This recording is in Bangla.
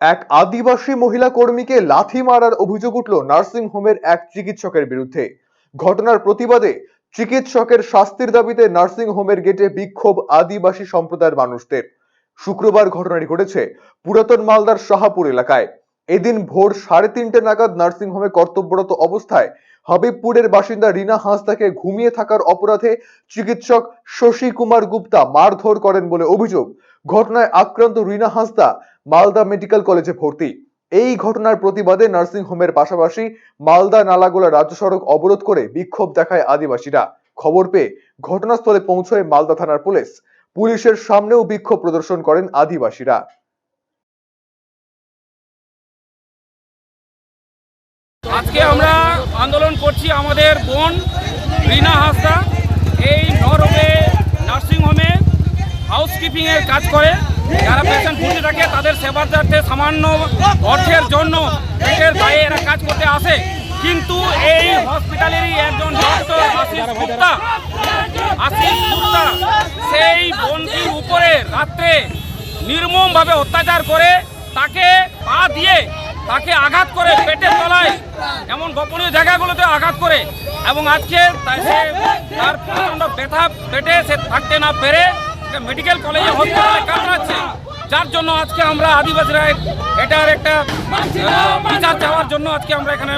এক আদিবাসী মহিলা কর্মীকে লাথি মারার অভিযোগ উঠল নার্সিং হোমের এক চিকিৎসকের বিরুদ্ধে। ঘটনার প্রতিবাদে চিকিৎসকের শাস্তির দাবিতে নার্সিং হোমের গেটে বিক্ষোভ আদিবাসী সম্প্রদায়ের মানুষদের। শুক্রবার ঘটনাটি ঘটেছে পুরাতন মালদার শাহাপুর এলাকায়। এদিন ভোর সাড়ে তিনটে নাগাদ নার্সিং হোমে কর্তব্যরত অবস্থায় হাবিবপুরের বাসিন্দা রিনা হাঁসদাকে ঘুমিয়ে থাকার অপরাধে চিকিৎসক শশী কুমার গুপ্তা মারধর করেন বলে অভিযোগ। ঘটনায় আক্রান্ত রিনা হাঁসদা মালদা মেডিকেল কলেজে ভর্তি। এই ঘটনার প্রতিবাদে নার্সিং হোমের পাশাপাশি মালদা নালাগোলা রাজ্য সড়ক অবরোধ করে বিক্ষোভ দেখায় আদিবাসীরা। খবর পেয়ে ঘটনাস্থলে পৌঁছয় মালদা থানার পুলিশ। পুলিশের সামনেও বিক্ষোভ প্রদর্শন করেন আদিবাসীরা। আজকে আমরা আন্দোলন করছি আমাদের বোন রিনা হাসদা। এই নরওয়ে নার্সিংহোমে হাউসকিপিংয়ের কাজ করে। যারা পেশেন্ট ভর্তি থাকে, তাদের সেবার্থে সামান্য অর্থের জন্য পেটের দায়ে এরা কাজ করতে আসে। কিন্তু এই হসপিটালেরই একজন ডক্টর আশিস গুপ্তা আশিস গুপ্তা সেই বোনটির উপরে রাত্রে নির্মমভাবে অত্যাচার করে তাকে পা দিয়ে তাকে আঘাত করে পেটের তলায়, এমন গোপনীয় জায়গাগুলোতে আঘাত করে। এবং আজকে তার প্রচণ্ড ব্যথা পেটে সে থাকতে না পেরে মেডিকেল কলেজে হসপিটালে কাজ কামড়াচ্ছে। যার জন্য আজকে আমরা আদিবাসীরা এটার একটা বিচার চাওয়ার জন্য আজকে আমরা এখানে